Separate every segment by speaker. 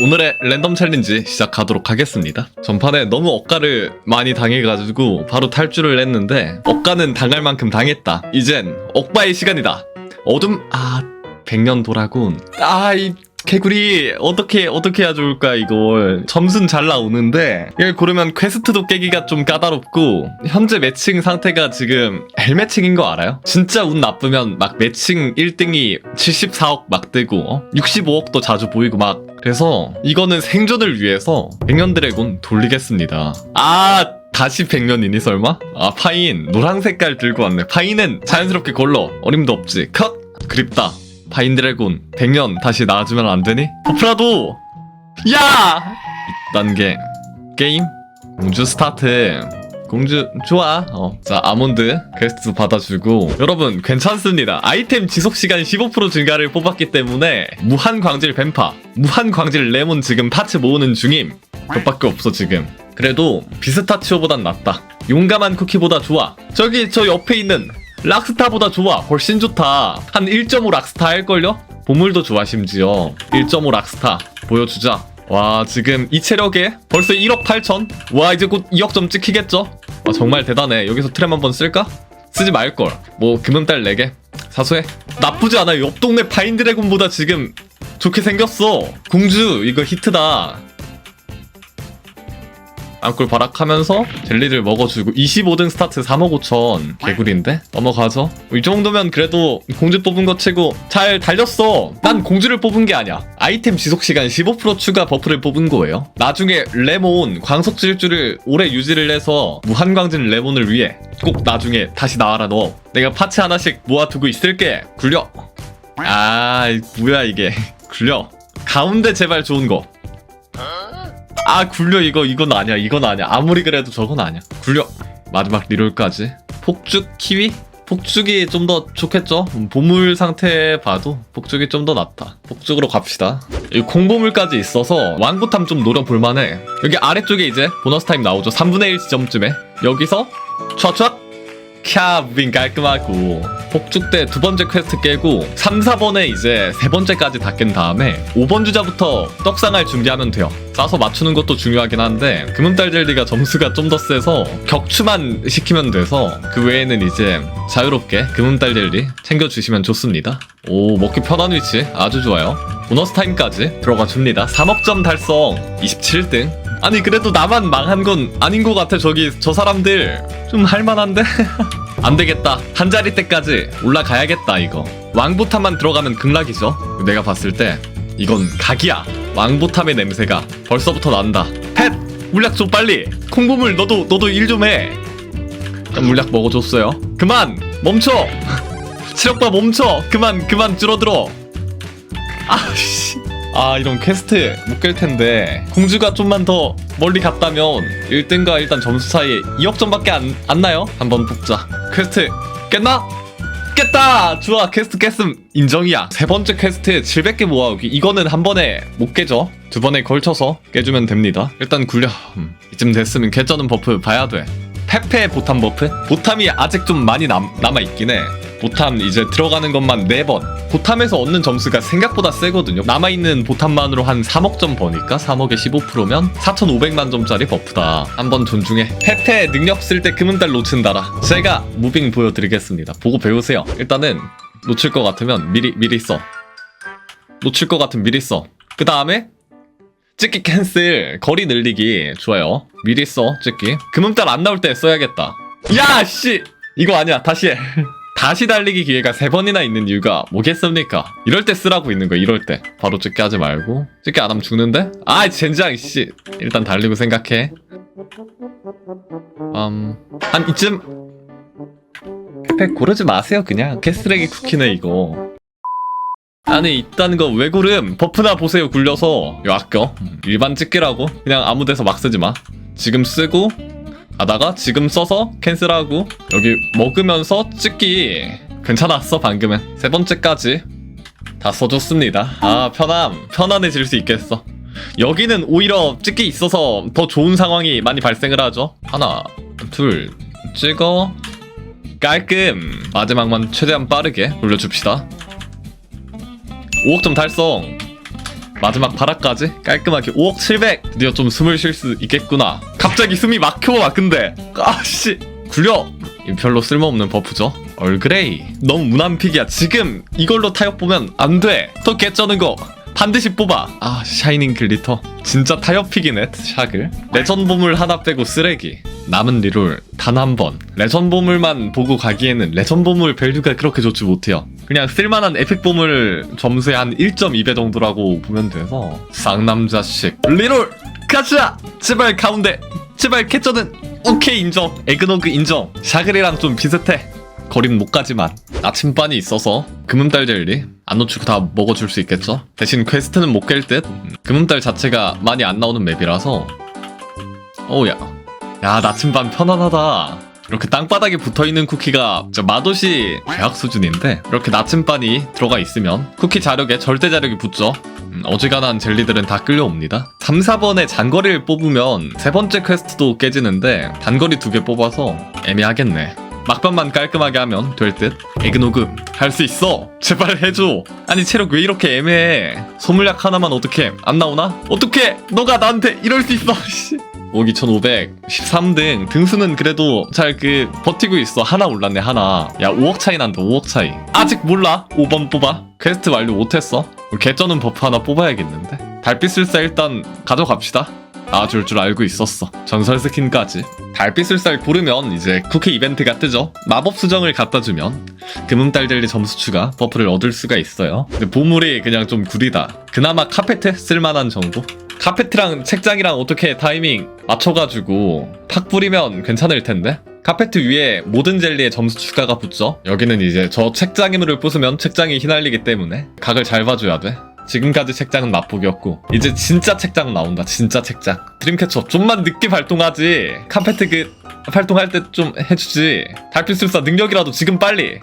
Speaker 1: 오늘의 랜덤 챌린지 시작하도록 하겠습니다. 전판에 너무 억가를 많이 당해가지고 바로 탈출을 했는데 억가는 당할 만큼 당했다. 이젠 억바의 시간이다. 어둠 아 백년 도라군. 아이 개구리 어떻게 어떻게 해야 좋을까 이걸 점수는 잘 나오는데 이걸 고르면 퀘스트도 깨기가 좀 까다롭고 현재 매칭 상태가 지금 헬매칭인 거 알아요? 진짜 운 나쁘면 막 매칭 1등이 74억 막 뜨고 어? 65억도 자주 보이고 막 그래서 이거는 생존을 위해서 백년 드래곤 돌리겠습니다. 아 다시 백년이니 설마? 아 파인. 노란 색깔 들고 왔네. 파인은 자연스럽게 걸러 어림도 없지. 컷! 그립다. 파인 드래곤. 100년 다시 나와주면 안 되니? 버프라도! 야! 2단계 게임? 공주 스타트. 공주 좋아. 어. 자 아몬드 퀘스트 받아주고. 여러분 괜찮습니다. 아이템 지속시간 15% 증가를 뽑았기 때문에 무한 광질 뱀파 무한 광질 레몬 지금 파츠 모으는 중임. 그것밖에 없어 지금. 그래도 비스타치오보단 낫다. 용감한 쿠키보다 좋아. 저기 저 옆에 있는 락스타보다 좋아. 훨씬 좋다. 한 1.5 락스타 할걸요? 보물도 좋아 심지어 1.5 락스타 보여주자. 와 지금 이 체력에 벌써 1억 8천? 와 이제 곧 2억 점 찍히겠죠? 와 정말 대단해. 여기서 트램 한번 쓸까? 쓰지 말걸. 뭐 금음달 4개 사소해. 나쁘지 않아 옆 동네 파인드래곤보다 지금 좋게 생겼어. 공주 이거 히트다. 안골 발악하면서 젤리를 먹어주고 25등 스타트 3억 5천 개구리인데? 넘어가죠? 이 정도면 그래도 공주 뽑은 거 치고 잘 달렸어. 난 공주를 뽑은 게 아니야. 아이템 지속시간 15% 추가 버프를 뽑은 거예요. 나중에 레몬 광석 질주를 오래 유지를 해서 무한광진 레몬을 위해 꼭 나중에 다시 나와라 너. 내가 파츠 하나씩 모아두고 있을게. 굴려. 아 뭐야 이게 굴려. 가운데 제발 좋은 거. 아 굴려. 이거 이건 아니야. 이건 아니야. 아무리 그래도 저건 아니야. 굴려. 마지막 리롤까지. 폭죽 키위? 폭죽이 좀 더 좋겠죠? 음, 보물 상태 봐도 폭죽이 좀 더 낫다. 폭죽으로 갑시다. 이 공보물까지 있어서 왕부탐 좀 노려볼만해. 여기 아래쪽에 이제 보너스 타임 나오죠. 3분의 1 지점쯤에. 여기서 촥촥 캬 무빙 깔끔하고 폭죽 때두 번째 퀘스트 깨고 3, 4번에 이제 세 번째까지 다 깬 다음에 5번 주자부터 떡상할 준비하면 돼요. 싸서 맞추는 것도 중요하긴 한데 금은달 젤리가 점수가 좀 더 세서 격추만 시키면 돼서 그 외에는 이제 자유롭게 금은달 젤리 챙겨주시면 좋습니다. 오 먹기 편한 위치. 아주 좋아요. 보너스 타임까지 들어가 줍니다. 3억 점 달성. 27등. 아니 그래도 나만 망한 건 아닌 것 같아 저기 저 사람들. 좀 할만한데? 안 되겠다. 한 자리 때까지 올라가야겠다 이거. 왕보탐만 들어가면 극락이죠. 내가 봤을 때 이건 각이야. 왕보탐의 냄새가 벌써부터 난다. 펫! 물약 줘 빨리! 콩고물 너도 너도 일 좀 해. 물약 먹어줬어요. 그만! 멈춰! 체력바 멈춰! 그만 그만 줄어들어! 아씨 아 이런 퀘스트 못 깰 텐데 공주가 좀만 더 멀리 갔다면 1등과 일단 점수 차이 2억 점밖에 안, 안 나요? 한번 뽑자. 퀘스트 깼나? 깼다! 좋아 퀘스트 깼음. 인정이야. 세 번째 퀘스트 700개 모아오기. 이거는 한 번에 못 깨죠. 두 번에 걸쳐서 깨주면 됩니다. 일단 굴려. 음, 이쯤 됐으면 개쩌는 버프 봐야 돼 페페 보탐 버프? 보탐이 아직 좀 많이 남, 남아있긴 해. 보탐 이제 들어가는 것만 4번. 보탐에서 얻는 점수가 생각보다 세거든요. 남아있는 보탐만으로 한 3억 점 버니까 3억에 15%면 4,500만 점짜리 버프다. 한번 존중해. 페페 능력 쓸 때 금은달 놓친다라. 제가 무빙 보여드리겠습니다. 보고 배우세요. 일단은 놓칠 것 같으면 미리 미리 써. 놓칠 것 같으면 미리 써 그 다음에 찍기 캔슬 거리 늘리기 좋아요. 미리 써 찍기. 금음달 안 나올 때 써야겠다. 야 씨! 이거 아니야 다시 해. 다시 달리기 기회가 세 번이나 있는 이유가 뭐겠습니까? 이럴 때 쓰라고 있는 거야 이럴 때. 바로 찍기 하지 말고. 찍기 안 하면 죽는데? 아 젠장 씨! 일단 달리고 생각해. 음한 이쯤? 페페 고르지 마세요 그냥. 개쓰레기 쿠키네 이거 안에 있다는 거왜 고름? 버프나 보세요 굴려서. 요 아껴. 일반 찍기라고? 그냥 아무 데서 막 쓰지 마. 지금 쓰고 가다가 지금 써서 캔슬하고 여기 먹으면서 찍기. 괜찮았어 방금은. 세 번째까지 다 써줬습니다. 아 편함. 편안해질 수 있겠어. 여기는 오히려 찍기 있어서 더 좋은 상황이 많이 발생을 하죠. 하나 둘 찍어. 깔끔. 마지막만 최대한 빠르게 돌려줍시다 5억 점 달성. 마지막 바닥까지 깔끔하게 5억 700 드디어 좀 숨을 쉴 수 있겠구나. 갑자기 숨이 막혀 근데. 아씨. 굴려. 이 별로 쓸모없는 버프죠. 얼그레이. 너무 무난 픽이야. 지금 이걸로 타협 보면 안돼더 개쩌는 거. 반드시 뽑아. 아 샤이닝 글리터. 진짜 타협 픽이네 샥을 레전 보물 하나 빼고 쓰레기 남은 리롤 단 한 번. 레전 보물만 보고 가기에는 레전 보물 밸류가 그렇게 좋지 못해요. 그냥 쓸만한 에픽 보물 점수의 한 1.2배 정도라고 보면 돼서. 쌍남자식. 리롤! 가자! 제발 가운데! 제발 캐쳐는 오케이 인정. 에그노그 인정. 샤글이랑 좀 비슷해. 거리는 못 가지만. 나침반이 있어서 금음달 젤리 안 놓치고 다 먹어줄 수 있겠죠? 대신 퀘스트는 못 깰 듯. 금음달 자체가 많이 안 나오는 맵이라서. 오우야 야 나침반 편안하다 이렇게 땅바닥에 붙어있는 쿠키가 진짜 맛옷이 대학 수준인데 이렇게 나침반이 들어가 있으면 쿠키 자력에 절대 자력이 붙죠 음, 어지간한 젤리들은 다 끌려옵니다 3, 4번에 장거리를 뽑으면 세 번째 퀘스트도 깨지는데 단거리 두 개 뽑아서 애매하겠네 막판만 깔끔하게 하면 될 듯. 에그노그 할 수 있어. 제발 해줘. 아니 체력 왜 이렇게 애매해? 소물약 하나만 어떻게 안 나오나? 어떻게 너가 나한테 이럴 수 있어? 씨. 5,500 13등 등수는 그래도 잘 그 버티고 있어 하나 올랐네 하나 야 5억 차이 난다 5억 차이 아직 몰라 5번 뽑아 퀘스트 완료 못했어 개쩌는 버프 하나 뽑아야겠는데 달빛술사 일단 가져갑시다 나줄 줄 알고 있었어. 전설 스킨까지. 달빛술살 고르면 이제 쿠키 이벤트가 뜨죠. 마법 수정을 갖다 주면 금음달델리 점수 추가 버프를 얻을 수가 있어요. 근데 보물이 그냥 좀 구리다. 그나마 카페트 쓸만한 정도? 카페트랑 책장이랑 어떻게 타이밍 맞춰가지고 탁 뿌리면 괜찮을 텐데? 카페트 위에 모든 젤리에 점수 추가가 붙죠. 여기는 이제 저 책장 힘을 부수면 책장이 휘날리기 때문에 각을 잘 봐줘야 돼. 지금까지 책장은 맛보기였고 이제 진짜 책장 나온다 진짜 책장. 드림캐쳐 좀만 늦게 발동하지. 카페트 그 발동할 때 좀 해주지. 달빛술사 능력이라도 지금 빨리.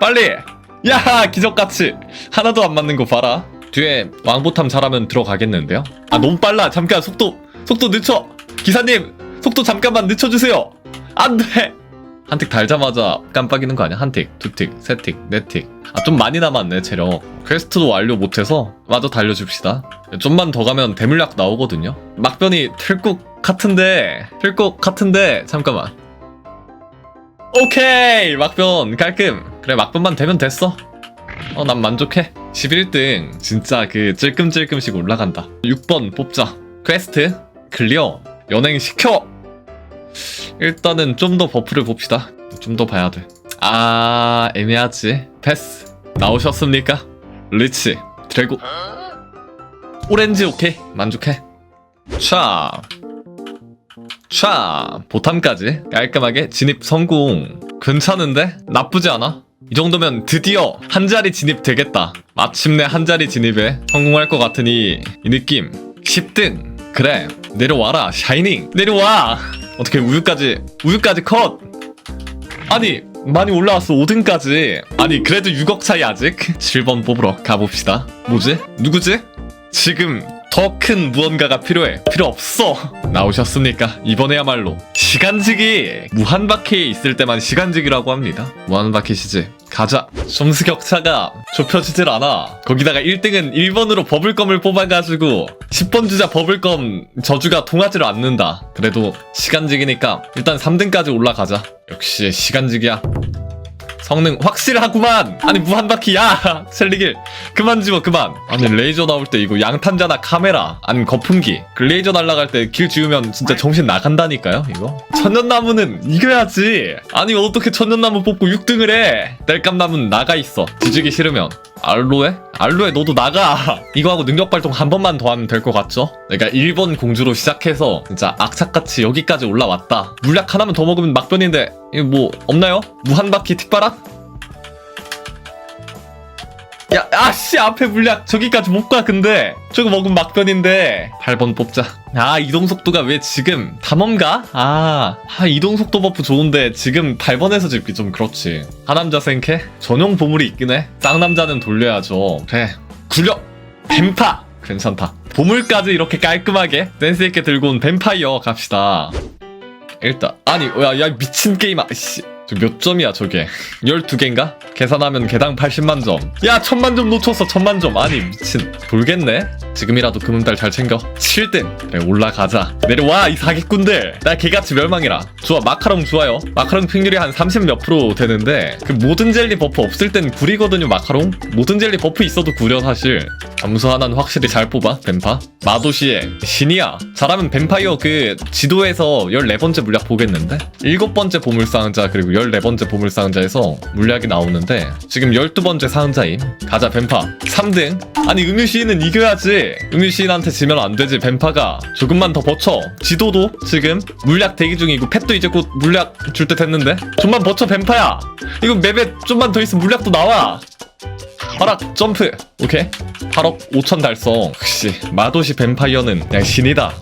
Speaker 1: 빨리! 야 기적같이. 하나도 안 맞는 거 봐라 뒤에 왕보탐 잘하면 들어가겠는데요 아 너무 빨라 잠깐 속도 속도 늦춰 기사님 속도 잠깐만 늦춰주세요 안돼 한 틱 달자마자 깜빡이는 거 아니야? 한 틱, 두 틱, 세 틱, 네 틱. 아, 좀 많이 남았네, 체력. 퀘스트도 완료 못해서 마저 달려줍시다. 좀만 더 가면 대물약 나오거든요? 막변이 틀것 같은데, 틀것 같은데, 잠깐만. 오케이! 막변, 깔끔. 그래, 막변만 되면 됐어. 어, 난 만족해. 11등, 진짜 그 찔끔찔끔씩 올라간다. 6번 뽑자. 퀘스트, 클리어, 연행 시켜! 일단은 좀 더 버프를 봅시다. 좀 더 봐야 돼. 아, 애매하지. 패스. 나오셨습니까? 리치, 드래곤. 오렌지 오케이. 만족해. 차. 차. 보탐까지 깔끔하게 진입 성공. 괜찮은데? 나쁘지 않아? 이 정도면 드디어 한 자리 진입 되겠다. 마침내 한 자리 진입에 성공할 것 같으니 이 느낌 10등. 그래 내려와라 샤이닝. 내려와! 어떻게 우유까지 우유까지 컷! 아니 많이 올라왔어 5등까지. 아니 그래도 6억 차이 아직? 7번 뽑으러 가봅시다. 뭐지? 누구지? 지금 더 큰 무언가가 필요해. 필요 없어. 나오셨습니까? 이번에야말로 시간지기 무한바퀴에 있을 때만 시간지기라고 합니다. 무한바퀴 시지 가자. 점수 격차가 좁혀지질 않아. 거기다가 1등은 1번으로 버블검을 뽑아가지고 10번 주자 버블검 저주가 통하지를 않는다. 그래도 시간지기니까 일단 3등까지 올라가자. 역시 시간지기야 성능 확실하구만. 아니 무한바퀴야! 셀리길. 그만 지워 그만. 아니 레이저 나올 때 이거 양탄자나 카메라 아니 거품기. 그 레이저 날아갈 때 길 지우면 진짜 정신 나간다니까요 이거? 천년나무는 이겨야지! 아니 어떻게 천년나무 뽑고 6등을 해? 땔감나무는 나가 있어. 뒤지기 싫으면. 알로에? 알로에 너도 나가! 이거 하고 능력 발동 한 번만 더 하면 될 것 같죠? 내가 1번 공주로 시작해서 진짜 악착같이 여기까지 올라왔다. 물약 하나만 더 먹으면 막변인데 이거 뭐 없나요? 무한바퀴 틱바락? 야, 아씨 앞에 물약 저기까지 못 가 근데. 저거 먹으면 막변인데. 8번 뽑자. 아 이동 속도가 왜 지금 담엄가? 아, 아 이동 속도 버프 좋은데 지금 8번에서 집기 좀 그렇지. 하남자 생캐? 전용 보물이 있긴 해. 쌍남자는 돌려야죠. 그래. 굴려! 뱀파! 괜찮다. 보물까지 이렇게 깔끔하게 센스있게 들고 온 뱀파이어 갑시다 일단 아니 야, 야 미친 게임아 씨. 저몇 점이야 저게? 12개인가? 계산하면 개당 80만 점 야 천만 점 놓쳤어 천만 점. 아니 미친. 돌겠네 지금이라도 금음달 잘 챙겨. 7등 그래 올라가자. 내려와 이 사기꾼들. 나 개같이 멸망이라. 좋아 마카롱 좋아요. 마카롱 핑률이 한 30 몇 프로 되는데 그 모든 젤리 버프 없을 땐 구리거든요 마카롱. 모든 젤리 버프 있어도 구려 사실. 점수 하나는 확실히 잘 뽑아 뱀파. 마도시의 신이야. 잘하면 뱀파이어 그 지도에서 14번째 물약 보겠는데? 7번째 보물상자 그리고 14번째 보물상자에서 물약이 나오는데 지금 12번째 상자임. 가자 뱀파. 3등. 아니 음유시인은 이겨야지 음유시인한테 지면 안 되지. 뱀파가 조금만 더 버텨. 지도도 지금 물약 대기 중이고 펫도 이제 곧 물약 줄 때 됐는데 좀만 버텨 뱀파야. 이거 맵에 좀만 더 있으면 물약도 나와. 하락 점프. 오케이. 8억 5천 달성. 역시 마도시 뱀파이어는 그냥 신이다.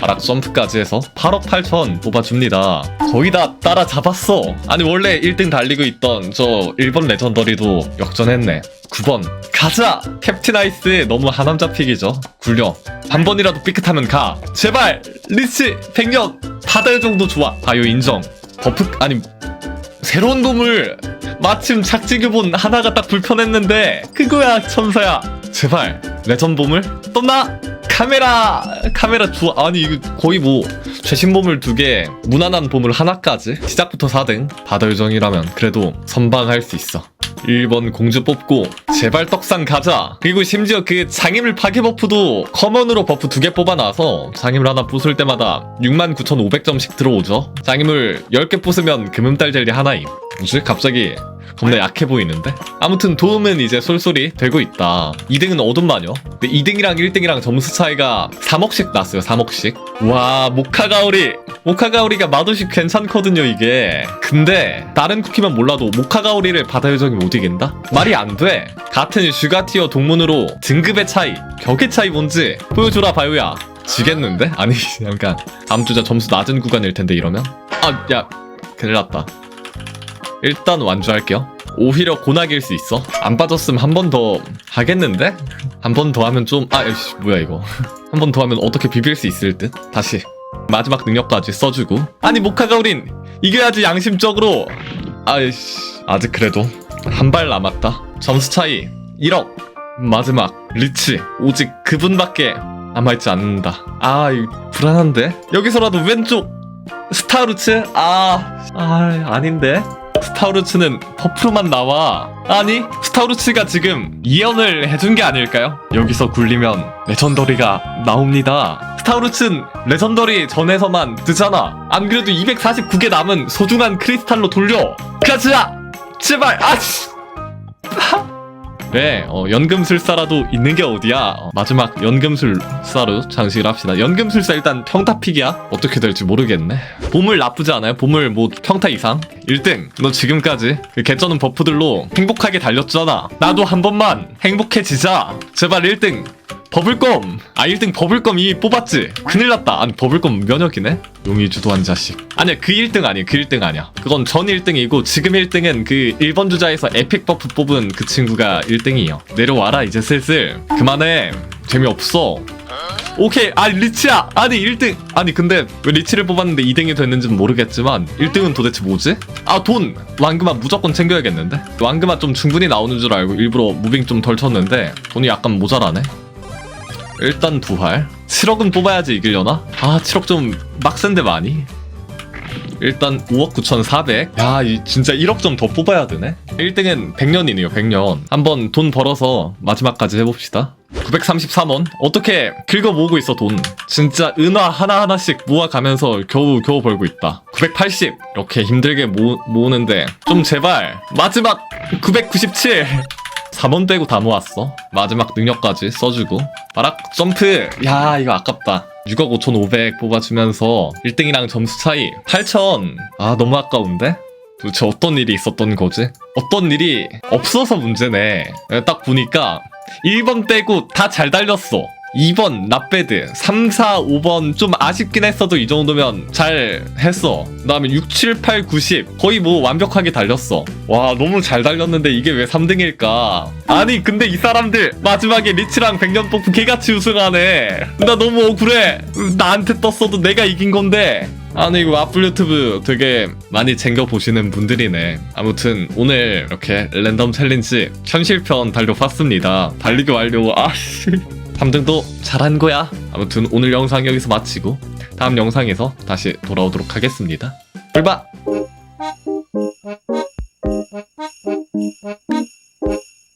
Speaker 1: 하락 점프까지 해서 8억 8천 뽑아줍니다. 거의 다 따라잡았어. 아니 원래 1등 달리고 있던 저 일본 레전더리도 역전했네 9번. 가자! 캡틴 아이스 너무 하남자 픽이죠. 굴려. 한 번이라도 삐끗하면 가. 제발! 리치 100년! 다들 정도 좋아. 바요 인정. 버프 아니 새로운 놈을 마침 착지교본 하나가 딱 불편했는데 그거야 천사야. 제발 레전 보물 떴나? 카메라! 카메라 두 아니 이거 거의 뭐 최신 보물 두 개 무난한 보물 하나까지. 시작부터 4등. 바다 요정이라면 그래도 선방할 수 있어 1번 공주 뽑고 제발 떡상 가자. 그리고 심지어 그 장애물 파괴 버프도 커먼으로 버프 두 개 뽑아놔서 장애물 하나 부술 때마다 69,500점씩 들어오죠. 장애물 10개 부수면 금음달 젤리 하나임 뭐지? 갑자기 겁나 약해 보이는데? 아무튼 도움은 이제 솔솔이 되고 있다. 2등은 어둠 마녀. 근데 2등이랑 1등이랑 점수 차이가 3억씩 났어요 3억씩. 와 모카가오리. 모카가오리가 맛없이 괜찮거든요 이게. 근데 다른 쿠키만 몰라도 모카가오리를 바다 요정이 못 이긴다? 말이 안 돼. 같은 슈가티어 동문으로 등급의 차이 격의 차이 뭔지 보여줘라 바요야. 지겠는데? 아니 잠깐. 다음 주자 점수 낮은 구간일 텐데 이러면? 아 야 큰일 났다 일단 완주할게요. 오히려 고나길 수 있어. 안 빠졌으면 한 번 더 하겠는데? 한 번 더 하면 좀, 아, 씨, 뭐야, 이거. 한 번 더 하면 어떻게 비빌 수 있을 듯? 다시. 마지막 능력까지 써주고. 아니, 모카가 우린 이겨야지 양심적으로. 아이씨. 아직 그래도 한 발 남았다. 점수 차이 1억. 마지막. 리치. 오직 그분밖에 남아있지 않는다. 아, 불안한데? 여기서라도 왼쪽. 스타루츠? 아, 아, 아닌데? 스타우루츠는 버프로만 나와. 아니, 스타우루츠가 지금 이연을 해준 게 아닐까요? 여기서 굴리면 레전더리가 나옵니다. 스타우루츠는 레전더리 전에서만 뜨잖아. 안 그래도 249개 남은 소중한 크리스탈로 돌려. 가자! 제발! 아씨! 네, 어, 연금술사라도 있는 게 어디야? 어, 마지막 연금술사로 장식을 합시다. 연금술사 일단 평타픽이야? 어떻게 될지 모르겠네. 보물 나쁘지 않아요? 보물 뭐 평타 이상? 1등, 너 지금까지 그 개쩌는 버프들로 행복하게 달렸잖아. 나도 한 번만 행복해지자. 제발 1등. 버블검! 아 1등 버블검 이미 뽑았지? 큰일 났다. 아니 버블검 면역이네? 용이 주도한 자식. 아니야 그 1등 아니야. 그 1등 아니야. 그건 전 1등이고 지금 1등은 그 1번 주자에서 에픽 버프 뽑은 그 친구가 1등이에요. 내려와라 이제 슬슬. 그만해. 재미없어. 오케이. 아 리치야. 아니 1등. 아니 근데 왜 리치를 뽑았는데 2등이 됐는지는 모르겠지만 1등은 도대체 뭐지? 아 돈. 왕금아 무조건 챙겨야겠는데? 왕금아 좀 충분히 나오는 줄 알고 일부러 무빙 좀 덜 쳤는데 돈이 약간 모자라네 일단 두활 7억은 뽑아야지 이기려나? 아 7억 좀 빡센데 많이 일단 5억 9,400. 야, 이 진짜 1억 좀 더 뽑아야 되네. 1등은 100년이네요, 100년. 한번 돈 벌어서 마지막까지 해봅시다. 933원? 어떻게 긁어 모으고 있어, 돈. 진짜 은화 하나하나씩 모아가면서 겨우 겨우 벌고 있다. 980. 이렇게 힘들게 모, 모으는데. 좀 제발. 마지막 997. 3원 떼고 다 모았어. 마지막 능력까지 써주고. 바락 점프. 야, 이거 아깝다. 6억 5,500 뽑아주면서 1등이랑 점수 차이 8,000. 아, 너무 아까운데? 도대체 어떤 일이 있었던 거지? 어떤 일이 없어서 문제네. 딱 보니까 1번 떼고 다 잘 달렸어. 2번 나배드 3, 4, 5번 좀 아쉽긴 했어도 이 정도면 잘 했어 그 다음에 6, 7, 8, 9, 10 거의 뭐 완벽하게 달렸어 와 너무 잘 달렸는데 이게 왜 3등일까 아니 근데 이 사람들 마지막에 리치랑 백년 뽑고 개같이 우승하네 나 너무 억울해 나한테 떴어도 내가 이긴 건데 아니 이거 마플 유튜브 되게 많이 챙겨 보시는 분들이네. 아무튼 오늘 이렇게 랜덤 챌린지 현실편 달려봤습니다. 달리기 완료. 아씨. 3등도 잘한 거야. 아무튼 오늘 영상 여기서 마치고 다음 영상에서 다시 돌아오도록 하겠습니다. 출발!